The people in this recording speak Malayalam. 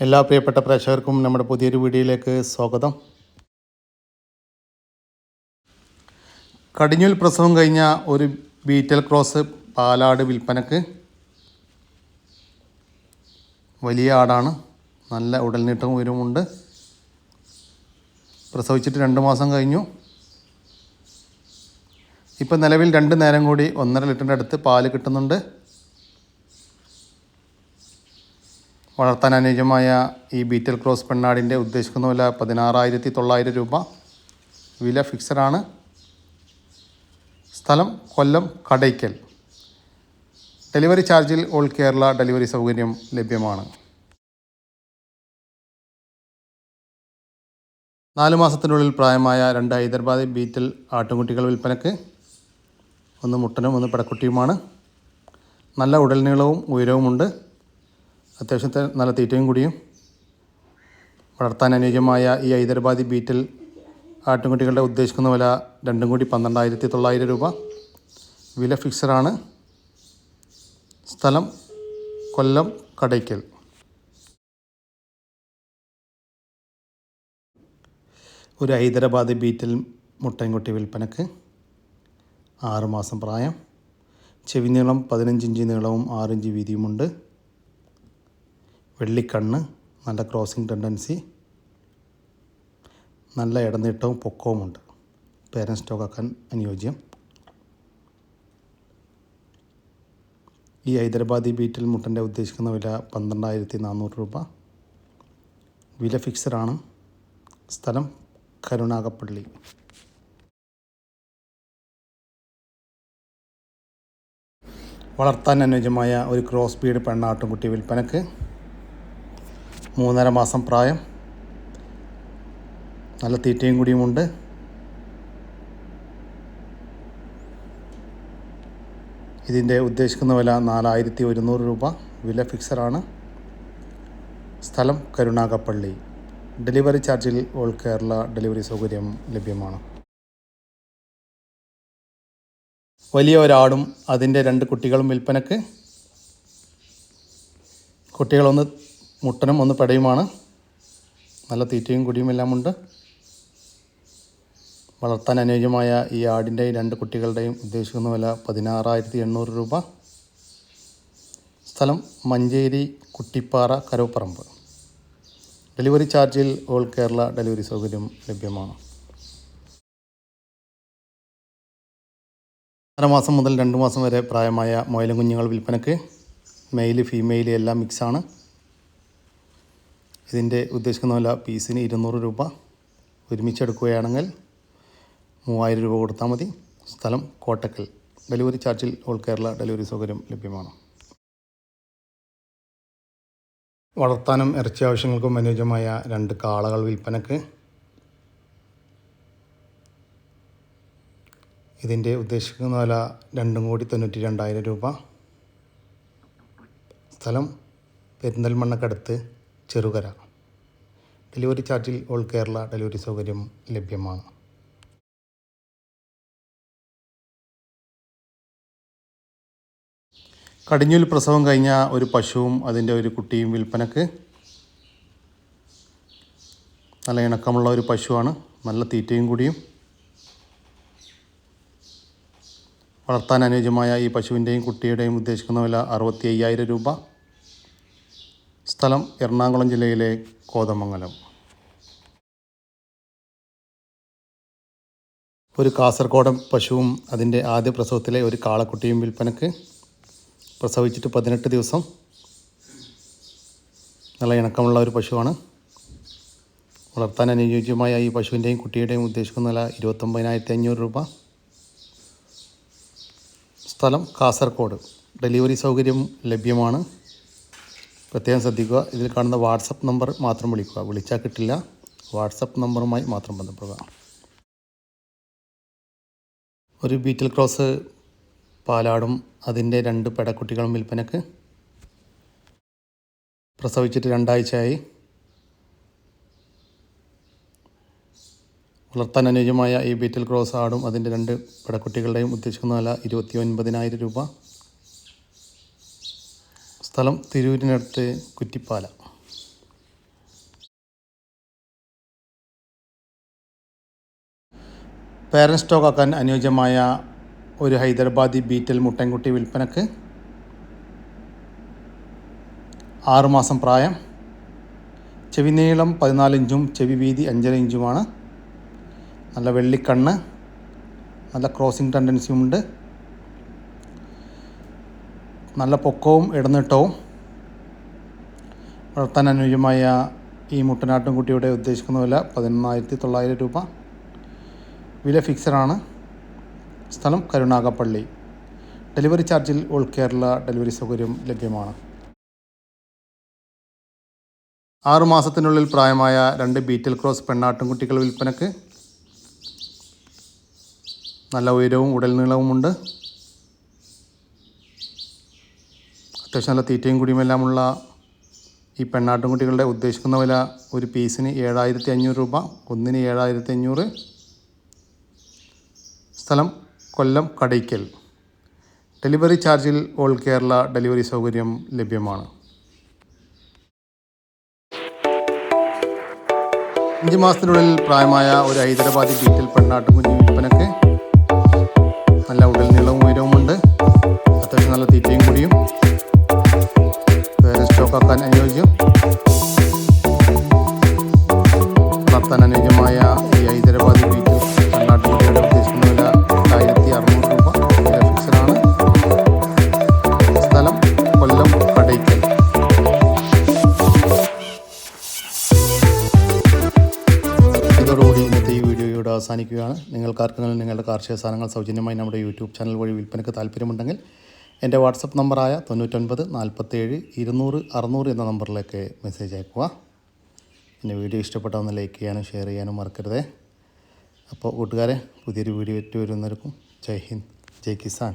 എല്ലാ പ്രിയപ്പെട്ട പ്രേക്ഷകർക്കും നമ്മുടെ പുതിയൊരു വീഡിയോയിലേക്ക് സ്വാഗതം. കടിഞ്ഞൂൽ പ്രസവം കഴിഞ്ഞ ഒരു ബീറ്റൽ ക്രോസ് പാലാട് വിൽപ്പനക്ക് വലിയ ആടാണ്. നല്ല ഉടൽനീട്ടവും ഉയരവുമുണ്ട്. പ്രസവിച്ചിട്ട് രണ്ട് മാസം കഴിഞ്ഞു. ഇപ്പം നിലവിൽ രണ്ട് നേരം കൂടി ഒന്നര ലിറ്ററിന്റെ അടുത്ത് പാൽ കിട്ടുന്നുണ്ട്. വളർത്താൻ അനുയോജ്യമായ ഈ ബീറ്റൽ ക്രോസ് പെണ്ണാടിന്റെ ഉദ്ദേശിക്കുന്ന വില പതിനാറായിരത്തി തൊള്ളായിരം രൂപ. വില ഫിക്സഡാണ്. സ്ഥലം കൊല്ലം കടയ്ക്കൽ. ഡെലിവറി ചാർജിൽ ഓൾ കേരള ഡെലിവറി സൗകര്യം ലഭ്യമാണ്. നാല് മാസത്തിനുള്ളിൽ പ്രായമായ രണ്ട് ഹൈദരാബാദി ബീറ്റൽ ആട്ടുംകുട്ടികൾ വിൽപ്പനക്ക് ഒന്ന് മുട്ടനും ഒന്ന് പടക്കുട്ടിയുമാണ്. നല്ല ഉടൽനീളവും ഉയരവുമുണ്ട്. അത്യാവശ്യത്തെ നല്ല തീറ്റയും കൂടിയും വളർത്താൻ അനുയോജ്യമായ ഈ ഹൈദരാബാദി ബീറ്റൽ ആട്ടുംകുട്ടികളുടെ ഉദ്ദേശിക്കുന്ന വില രണ്ടും കൂടി പന്ത്രണ്ടായിരത്തി തൊള്ളായിരം രൂപ. വില ഫിക്സഡാണ്. സ്ഥലം കൊല്ലം കടയ്ക്കൽ. ഒരു ഹൈദരാബാദ് ബീറ്റൽ മുട്ടൻകുട്ടി വിൽപ്പനക്ക് ആറുമാസം പ്രായം. ചെവി നീളം പതിനഞ്ച് ഇഞ്ച് നീളവും ആറിഞ്ച് വീതിയുമുണ്ട്. വെള്ളിക്കണ്ണ് നല്ല ക്രോസിംഗ് ടെൻഡൻസി നല്ല ഇടനീട്ടവും പൊക്കവുമുണ്ട്. പേരൻ സ്റ്റോക്കാക്കാൻ അനുയോജ്യം. ഈ ഹൈദരാബാദി ബീറ്റിൽ മുട്ടന്റെ ഉദ്ദേശിക്കുന്ന വില പന്ത്രണ്ടായിരത്തി നാനൂറ് രൂപ. വില ഫിക്സഡാണ് സ്ഥലം കരുണാകപ്പള്ളി വളർത്താൻ അനുയോജ്യമായ ഒരു ക്രോസ് ബീഡ് പെണ്ണാട്ടുംകുട്ടി വിൽപ്പനക്ക് മൂന്നര മാസം പ്രായം. നല്ല തീറ്റയും കൂടിയുമുണ്ട് ഇതിന്റെ ഉദ്ദേശിക്കുന്ന വില നാലായിരത്തി ഒരുന്നൂറ് രൂപ. വില ഫിക്സറാണ് സ്ഥലം കരുണാകപ്പള്ളി ഡെലിവറി ചാർജിൽ ഓൾ കേരള ഡെലിവറി സൗകര്യം ലഭ്യമാണ്. വലിയ ഒരാടും അതിന്റെ രണ്ട് കുട്ടികളും വിൽപ്പനക്ക്. കുട്ടികളൊന്ന് മുട്ടനും ഒന്ന് പെടയുമാണ്. നല്ല തീറ്റയും കുടിയും എല്ലാമുണ്ട്. വളർത്താൻ അനുയോജ്യമായ ഈ ആടിന്റെ രണ്ട് കുട്ടികളുടെയും ഉദ്ദേശിക്കുന്ന വില പതിനാറായിരത്തി എണ്ണൂറ് രൂപ. സ്ഥലം മഞ്ചേരി കുട്ടിപ്പാറ കരവപ്പറമ്പ് ഡെലിവറി ചാർജിൽ ഓൾ കേരള ഡെലിവറി സൗകര്യം ലഭ്യമാണ്. മാസം മുതൽ രണ്ട് മാസം വരെ പ്രായമായ മൊയലും കുഞ്ഞുങ്ങൾ വിൽപ്പനക്ക് മെയിൽ ഫീമെയിൽ എല്ലാം മിക്സാണ്. ഇതിന്റെ ഉദ്ദേശിക്കുന്ന വില പീസിന് ഇരുന്നൂറ് രൂപ ഒരുമിച്ചെടുക്കുകയാണെങ്കിൽ മൂവായിരം രൂപ കൊടുത്താൽ മതി. സ്ഥലം കോട്ടക്കൽ. ഡെലിവറി ചാർജിൽ ഓൾ കേരള ഡെലിവറി സൗകര്യം ലഭ്യമാണ്. വളർത്താനും ഇറച്ചി ആവശ്യങ്ങൾക്കും അനുയോജ്യമായ രണ്ട് കാളകൾ വിൽപ്പനക്ക്. ഇതിന്റെ ഉദ്ദേശിക്കുന്ന വില രണ്ടും കോടി തൊണ്ണൂറ്റി രണ്ടായിരം രൂപ. സ്ഥലം പെരിന്തൽമണ്ണക്കടുത്ത് ചെറുകര. ഡെലിവറി ചാർജിൽ ഓൾ കേരള ഡെലിവറി സൗകര്യം ലഭ്യമാണ്. കടിഞ്ഞൂൽ പ്രസവം കഴിഞ്ഞ ഒരു പശുവും അതിന്റെ ഒരു കുട്ടിയും വിൽപ്പനക്ക്. നല്ല ഇണക്കമുള്ള ഒരു പശുവാണ്. നല്ല തീറ്റയും കൂടിയും. വളർത്താൻ അനുയോജ്യമായ ഈ പശുവിന്റെയും കുട്ടിയുടെയും ഉദ്ദേശിക്കുന്ന വില അറുപത്തി അയ്യായിരം രൂപ. സ്ഥലം എറണാകുളം ജില്ലയിലെ കോതമംഗലം. ഒരു കാസർഗോഡൻ പശുവും അതിന്റെ ആദ്യ പ്രസവത്തിലെ ഒരു കാളക്കുട്ടിയും വിൽപ്പനക്ക് പ്രസവിച്ചിട്ട് പതിനെട്ട് ദിവസം. നല്ല ഇണക്കമുള്ള ഒരു പശുവാണ്. വളർത്താൻ അനുയോജ്യമായ ഈ പശുവിന്റെയും കുട്ടിയുടെയും ഉദ്ദേശിക്കുന്ന വില ഇരുപത്തൊമ്പതിനായിരത്തി അഞ്ഞൂറ് രൂപ. സ്ഥലം കാസർഗോഡ്. ഡെലിവറി സൗകര്യം ലഭ്യമാണ്. പ്രത്യേകം ശ്രദ്ധിക്കുക. ഇതിൽ കാണുന്ന വാട്സപ്പ് നമ്പർ മാത്രം വിളിക്കുക. വിളിച്ചാൽ കിട്ടില്ല. വാട്സപ്പ് നമ്പറുമായി മാത്രം ബന്ധപ്പെടുക. ഒരു ബീറ്റിൽ ക്രോസ് പാലാടും അതിന്റെ രണ്ട് പെടക്കുട്ടികളും വിൽപ്പനക്ക്. പ്രസവിച്ചിട്ട് രണ്ടാഴ്ചയായി. വളർത്താൻ അനുയോജ്യമായ ഈ ബീറ്റിൽ ക്രോസ് ആടും അതിന്റെ രണ്ട് പെടക്കുട്ടികളുടെയും ഉദ്ദേശിക്കുന്ന വില ഇരുപത്തി ഒൻപതിനായിരം രൂപ. സ്ഥലം തിരൂരിനടുത്ത് കുറ്റിപ്പാല. പേരൻ സ്റ്റോക്കാക്കാൻ അനുയോജ്യമായ ഒരു ഹൈദരാബാദി ബീറ്റൽ മുട്ടൻകുട്ടി വിൽപ്പനക്ക് ആറുമാസം പ്രായം ചെവി നീളം പതിനാലിഞ്ചും ചെവി വീതി അഞ്ചര ഇഞ്ചുമാണ്. നല്ല വെള്ളിക്കണ്ണ് നല്ല ക്രോസിംഗ് ടെൻഡൻസിയുമുണ്ട്. നല്ല പൊക്കവും ഇടന്നിട്ടവും വളർത്താൻ അനുയോജ്യമായ ഈ മുട്ടനാട്ടും കുട്ടിയുടെ ഉദ്ദേശിക്കുന്ന വില പതിനൊന്നായിരത്തി തൊള്ളായിരം രൂപ. വില ഫിക്സഡാണ് സ്ഥലം കരുണാകപ്പള്ളി. ഡെലിവറി ചാർജിൽ ഓൾ കേരള ഡെലിവറി സൗകര്യം ലഭ്യമാണ്. ആറു മാസത്തിനുള്ളിൽ പ്രായമായ രണ്ട് ബീറ്റൽ ക്രോസ് പെണ്ണാട്ടുംകുട്ടികൾ വിൽപ്പനക്ക് നല്ല ഉയരവും ഉടൽ നീളവുമുണ്ട് അത്യാവശ്യം നല്ല തീറ്റയും കുടിയുമെല്ലാമുള്ള ഈ പെണ്ണാട്ടുംകുട്ടികളുടെ ഉദ്ദേശിക്കുന്ന വില ഒരു പീസിന് ഏഴായിരത്തി അഞ്ഞൂറ് രൂപ ഒന്നിന് ഏഴായിരത്തി അഞ്ഞൂറ് സ്ഥലം കൊല്ലം കടയ്ക്കൽ. ഡെലിവറി ചാർജിൽ ഓൾ കേരള ഡെലിവറി സൗകര്യം ലഭ്യമാണ്. അഞ്ച് മാസത്തിനുള്ളിൽ പ്രായമായ ഒരു ഹൈദരാബാദി ബീറ്റിൽ പെണ്ണാട്ടുംകുഞ്ഞി വിൽപ്പനക്ക് വളർത്താൻ അനുയോജ്യമായ ഈ ഹൈദരാബാദ് ബീറ്റിൽ പെണ്ണാട്ടുംകുട്ടിയുടെ ഉദ്ദേശിക്കുന്ന ആയിരത്തി അറുന്നൂറ് രൂപ ഫിക്സഡാണ് സ്ഥലം കൊല്ലം കടയ്ക്കൽ. ഇതോടുകൂടി ഇന്നത്തെ ഈ വീഡിയോ അവസാനിക്കുകയാണ്. നിങ്ങൾക്കാർക്കെങ്കിലും നിങ്ങളുടെ കാർഷിക സാധനങ്ങൾ സൗജന്യമായി നമ്മുടെ യൂട്യൂബ് ചാനൽ വഴി വിൽപ്പനയ്ക്ക് താല്പര്യമുണ്ടെങ്കിൽ എന്റെ വാട്സപ്പ് നമ്പറായ തൊണ്ണൂറ്റൊൻപത് നാൽപ്പത്തേഴ് ഇരുന്നൂറ് അറുന്നൂറ് എന്ന നമ്പറിലേക്ക് മെസ്സേജ് അയക്കുക പിന്നെ വീഡിയോ ഇഷ്ടപ്പെട്ടാൽ ഒന്ന് ലൈക്ക് ചെയ്യാനും ഷെയർ ചെയ്യാനും മറക്കരുതേ. അപ്പോൾ കൂട്ടുകാരെ പുതിയൊരു വീഡിയോ ഏറ്റവും വരുന്നവർക്കും ജയ് ഹിന്ദ് ജയ് കിസാൻ.